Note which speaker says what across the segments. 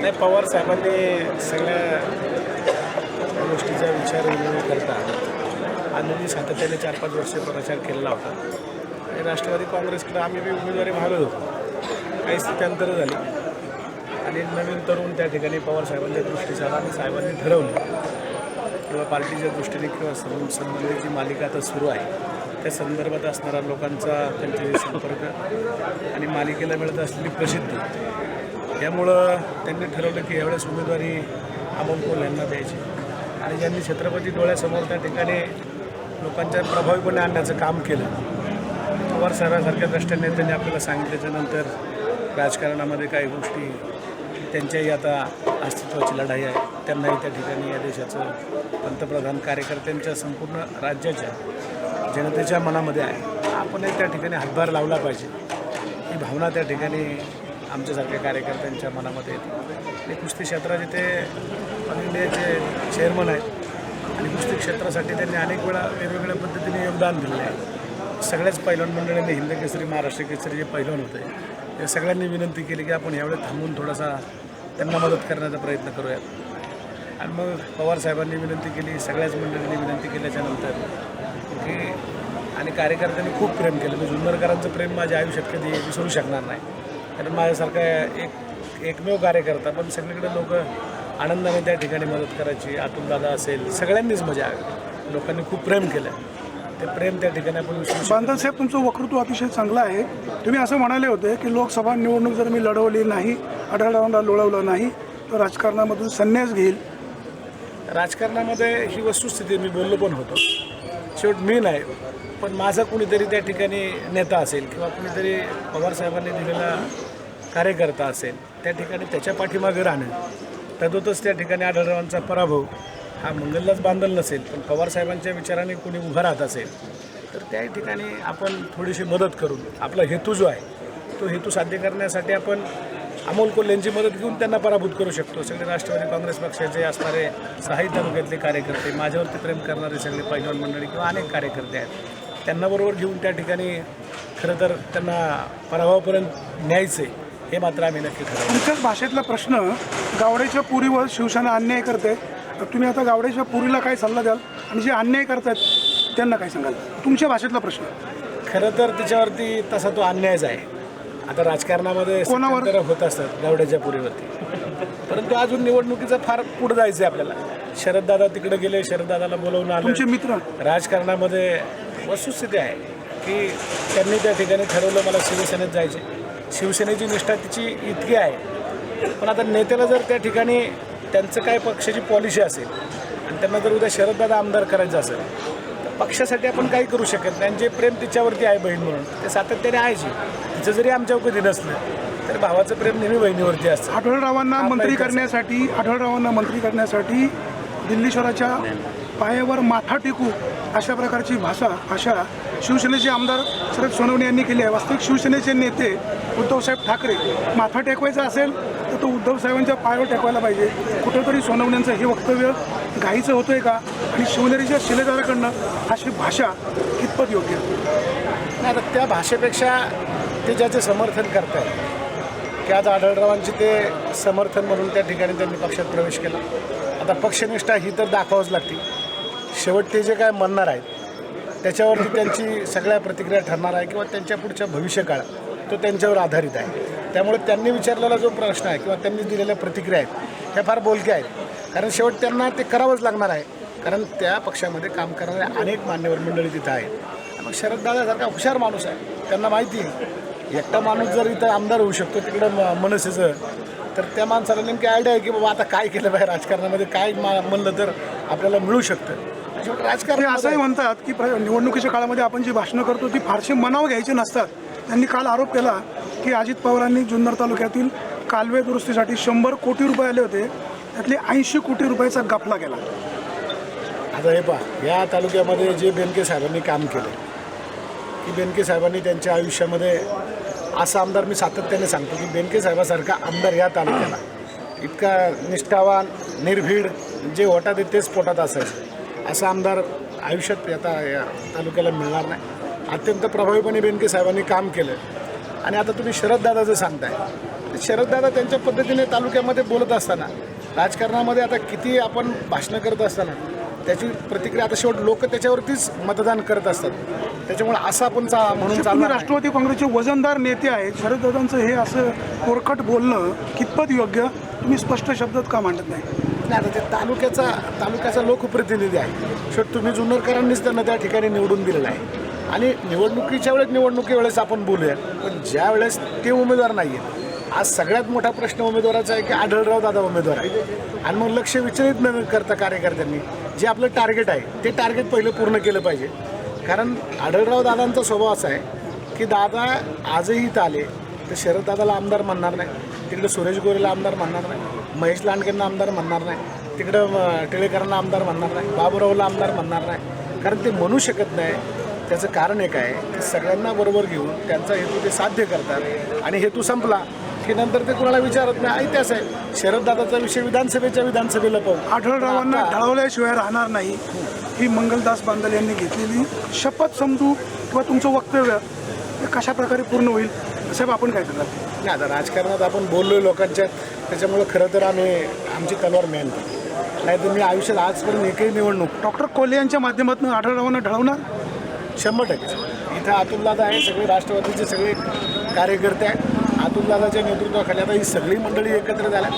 Speaker 1: नाही पवार साहेबांनी सगळ्या गोष्टीचा विचार न करता. आम्ही सातत्याने चार पाच वर्ष प्रचार केलेला होता. आणि राष्ट्रवादी काँग्रेसकडे आम्ही बी उमेदवारी मागत होतो. काही स्थित्यांतर झाली. आणि नवीन तरुण त्या ठिकाणी पवार साहेबांच्या दृष्टीचा आला आणि साहेबांनी ठरवलं किंवा पार्टीच्या दृष्टीने किंवा सं संबंधित जी मालिका आता सुरू आहे. त्या संदर्भात असणारा लोकांचा त्यांच्याशी संपर्क आणि मालिकेला मिळत असलेली प्रसिद्धी यामुळं त्यांनी ठरवलं की यावेळेस उमेदवारी अमोल कोल यांना द्यायची. आणि ज्यांनी छत्रपती डोळ्यासमोर त्या ठिकाणी लोकांच्या प्रभावीपणे आणण्याचं काम केलं पवार साहेबांसारख्या द्रष्ट्या नेत्यांनी आपल्याला सांगितल्याच्यानंतर राजकारणामध्ये काही गोष्टी त्यांच्याही आता अस्तित्वाची लढाई आहे. त्यांनाही त्या ठिकाणी या देशाचं पंतप्रधान कार्यकर्त्यांच्या संपूर्ण राज्याच्या जनतेच्या मनामध्ये आहे. आपणही त्या ठिकाणी हातभार लावला पाहिजे. ही भावना त्या ठिकाणी आमच्यासारख्या कार्यकर्त्यांच्या मनामध्ये येते. आणि कुस्ती क्षेत्राचे ते ऑल इंडियाचे चेअरमन आहेत आणि कुस्ती क्षेत्रासाठी त्यांनी अनेक वेळा वेगवेगळ्या पद्धतीने योगदान दिलेलं आहे. सगळ्याच पैलवान मंडळींनी हिंद केसरी महाराष्ट्र केसरी जे पैलवान होते या सगळ्यांनी विनंती केली की आपण यावेळेस थांबून थोडासा त्यांना मदत करण्याचा प्रयत्न करूयात. आणि मग पवार साहेबांनी विनंती केली सगळ्याच मंडळींनी विनंती केल्याच्यानंतर की आणि कार्यकर्त्यांनी खूप प्रेम केलं. मी जुन्नरकरांचं प्रेम माझ्या आयुष्यात कधी विसरू शकणार नाही. कारण माझ्यासारखा एक एकमेव कार्यकर्ता पण सगळीकडे लोक आनंदाने त्या ठिकाणी मदत करायची अतुलदादा असेल सगळ्यांनीच मजा आली लोकांनी खूप प्रेम केलं ते प्रेम त्या ठिकाणी आपण
Speaker 2: बांधल साहेब तुमचं वक्तृत्व अतिशय चांगलं आहे. तुम्ही असं म्हणाले होते की लोकसभा निवडणूक जर मी लढवली नाही आढळरावांना लोळवलं नाही तर राजकारणामधून संन्यास घेईल.
Speaker 1: राजकारणामध्ये ही वस्तुस्थिती मी बोललो पण होतो. शेवट मी नाही पण माझा कुणीतरी त्या ठिकाणी नेता असेल किंवा कुणीतरी पवारसाहेबांनी दिलेला कार्यकर्ता असेल त्या ठिकाणी त्याच्या पाठीमागे राहणं तदोतच त्या ठिकाणी आढळरावांचा पराभव हा मंगललाच बांधल नसेल पण पवारसाहेबांच्या विचाराने कुणी उभा राहत असेल तर त्या ठिकाणी आपण थोडीशी मदत करून आपला हेतू जो आहे तो हेतू साध्य करण्यासाठी आपण अमोल कोल्हेंची मदत घेऊन त्यांना पराभूत करू शकतो. सगळे राष्ट्रवादी काँग्रेस पक्षाचे असणारे सहाही तालुक्यातले कार्यकर्ते माझ्यावरती प्रेम करणारे सगळे पैलवान मंडळी किंवा अनेक कार्यकर्ते आहेत. त्यांना बरोबर घेऊन त्या ठिकाणी खरं तर त्यांना पराभवापर्यंत न्यायचे हे मात्र आम्ही नक्की ठरवलं
Speaker 2: तुमच्याच भाषेतला प्रश्न गावड्याच्या पुरीवर शिवसेना अन्याय करते. तर तुम्ही आता गावड्याच्या पुरीला काय सल्ला द्याल? आणि जे अन्याय करतायत त्यांना काय सांगाल? तुमच्या भाषेतला प्रश्न.
Speaker 1: खरं तर त्याच्यावरती तसा तो अन्यायच आहे. आता राजकारणामध्ये
Speaker 2: कोणावर?
Speaker 1: होत असतात गावड्याच्या पुरीवरती. परंतु अजून निवडणुकीचं फार पुढे जायचं आहे आपल्याला शरददादा तिकडे गेले शरददादाला बोलवून
Speaker 2: तुमचे
Speaker 1: आलं
Speaker 2: मित्र?
Speaker 1: राजकारणामध्ये वस्तुस्थिती आहे की त्यांनी त्या ठिकाणी ठरवलं मला शिवसेनेत जायचे शिवसेनेची निष्ठा तिची इतकी आहे. पण आता नेत्याला जर त्या ठिकाणी त्यांचं काय पक्षाची पॉलिसी असेल आणि त्यांना जर उद्या शरददादा आमदार करायचं असेल तर पक्षासाठी आपण काही करू शकत नाही. आणि जे प्रेम तिच्यावरती आहे बहीण म्हणून ते सातत्याने आहेची तिचं जरी आमच्यावर कधी नसलं तर भावाचं प्रेम नेहमी बहिणीवरती असतं.
Speaker 2: आढळरावांना मंत्री. करण्यासाठी आढळरावांना मंत्री करण्यासाठी दिल्लीश्वराच्या पायावर माथा टेकू अशा प्रकारची भाषा भाषा शिवसेनेचे आमदार शरद सोनवणे यांनी केली आहे. वास्तविक शिवसेनेचे नेते उद्धवसाहेब ठाकरे माथा टेकवायचा असेल तर तो उद्धवसाहेबांच्या पायावर टेकवायला पाहिजे. कुठंतरी सोनवण्यांचं हे वक्तव्य घाईचं होतं आहे का? आणि शिवनेरीच्या शिलेदाराकडनं अशी भाषा कितपत योग्य?
Speaker 1: नाही आता त्या भाषेपेक्षा ते ज्याचे समर्थन करत आहे की आज आढळरावांचे ते समर्थन म्हणून त्या ठिकाणी त्यांनी पक्षात प्रवेश केला. आता पक्षनिष्ठा ही तर दाखवावंच लागते. शेवट ते जे काय म्हणणार आहेत त्याच्यावरती त्यांची सगळ्या प्रतिक्रिया ठरणार आहे किंवा त्यांच्या पुढच्या भविष्यकाळ तो त्यांच्यावर आधारित आहे. त्यामुळे त्यांनी विचारलेला जो प्रश्न आहे किंवा त्यांनी दिलेल्या प्रतिक्रिया आहेत ह्या फार बोलक्या आहेत. कारण शेवट त्यांना ते करावंच लागणार आहे. कारण त्या पक्षामध्ये काम करणारे अनेक मान्यवर मंडळी तिथं आहेत. मग शरददादासारखा हुशार माणूस आहे. त्यांना माहिती आहे. एकटा माणूस जर इथं आमदार होऊ शकतो तिकडं म- मनसेचं तर त्या माणसाला नेमकी आयडिया आहे की बाबा आता काय केलं पाहिजे राजकारणामध्ये काय मा म्हणलं तर आपल्याला मिळू शकतं. शेवटी
Speaker 2: ते
Speaker 1: राजकारण
Speaker 2: असंही म्हणतात की प्र- निवडणुकीच्या काळामध्ये आपण जी भाषणं करतो ती फारशी मनाव घ्यायची नसतात. त्यांनी काल आरोप केला की अजित पवारांनी जुन्नर तालुक्यातील कालवे दुरुस्तीसाठी शंभर कोटी रुपये आले होते. त्यातले ऐंशी कोटी रुपयाचा गफला गेला
Speaker 1: आता हे पहा या तालुक्यामध्ये जे बेनके साहेबांनी काम केलं की बेनके साहेबांनी त्यांच्या आयुष्यामध्ये असा आमदार मी सातत्याने सांगतो की बेनके साहेबासारखा आमदार या तालुक्याला इतका निष्ठावान निर्भीड जे ओटात ते तेच पोटात असायचं. असा आमदार आयुष्यात आता या तालुक्याला मिळणार नाही. अत्यंत प्रभावीपणे बेनके साहेबांनी काम केलं. आणि आता तुम्ही शरददादाचं सांगताय शरददादा त्यांच्या पद्धतीने तालुक्यामध्ये बोलत असताना राजकारणामध्ये आता किती आपण भाषणं करत असताना त्याची प्रतिक्रिया आता शेवट लोक त्याच्यावरतीच मतदान करत असतात. त्याच्यामुळे असं आपण चा म्हणून चालणार नाही.
Speaker 2: राष्ट्रवादी काँग्रेसचे वजनदार नेते आहेत. शरददादांचं हे असं कोरकट बोलणं कितपत योग्य तुम्ही स्पष्ट शब्दात का मांडत नाही?
Speaker 1: नाही आता ते तालुक्याचा तालुक्याचा लोकप्रतिनिधी आहे. शेवट तुम्ही जुन्नरकरांनीच त्यांना त्या ठिकाणी निवडून दिलेलं आहे. आणि निवडणुकीच्या वेळेस निवडणुकी वेळेस आपण बोलूया पण ज्या वेळेस ते उमेदवार नाही आहेत आज सगळ्यात मोठा प्रश्न उमेदवाराचा आहे की आढळराव दादा उमेदवार आहे. आणि मग लक्ष विचलित न करता कार्यकर्त्यांनी जे आपलं टार्गेट आहे ते टार्गेट पहिलं पूर्ण केलं पाहिजे. कारण आढळराव दादांचा स्वभाव असा आहे की दादा आजही इथं आले तर शरद दादाला आमदार म्हणणार नाही. तिकडे सुरेश गोरेला आमदार म्हणणार नाही. महेश लांडगेंना आमदार म्हणणार नाही. तिकडं टिळेकरांना आमदार म्हणणार नाही. बाबूरावला आमदार म्हणणार नाही. कारण ते म्हणू शकत नाही. त्याचं कारण एक आहे की सगळ्यांना बरोबर घेऊन त्यांचा हेतू ते साध्य करतात. आणि हेतू संपला की नंतर ते कुणाला विचारत नाही. ऐत्यास आहे. शरददादाचा विषय विधानसभेच्या विधानसभेला पाहू.
Speaker 2: आढळरावांना ढळवल्याशिवाय राहणार नाही. ही मंगलदास बांदल यांनी घेतलेली शपथ समजू किंवा तुमचं वक्तव्य कशा प्रकारे पूर्ण होईल? साहेब आपण काय करणार?
Speaker 1: नाही आता राजकारणात आपण बोललोय लोकांच्यात त्याच्यामुळं खरं तर आम्ही आमची तलवार मेन. नाही तर मी आयुष्यात आजपर्यंत एकही निवडणूक
Speaker 2: डॉक्टर कोल्हे यांच्या माध्यमातून आढळरावांना ढळवणार
Speaker 1: शंभर टक्के. इथं अतुलदादा आहे सगळे राष्ट्रवादीचे सगळे कार्यकर्ते आहेत. अतुलदादाच्या नेतृत्वाखाली आता ही सगळी मंडळी एकत्र झाल्या.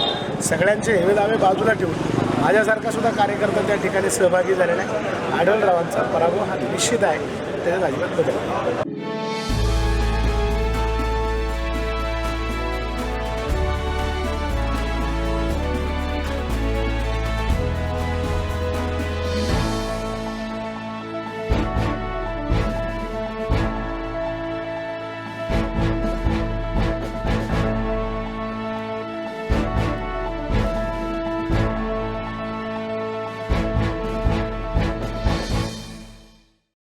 Speaker 1: सगळ्यांचे हेवे दावे बाजूला ठेवून माझ्यासारखा सुद्धा कार्यकर्ता त्या ठिकाणी सहभागी झालेला आहे. आढळरावांचा पराभव हा निश्चित आहे. त्याच्यात अजिबात बदल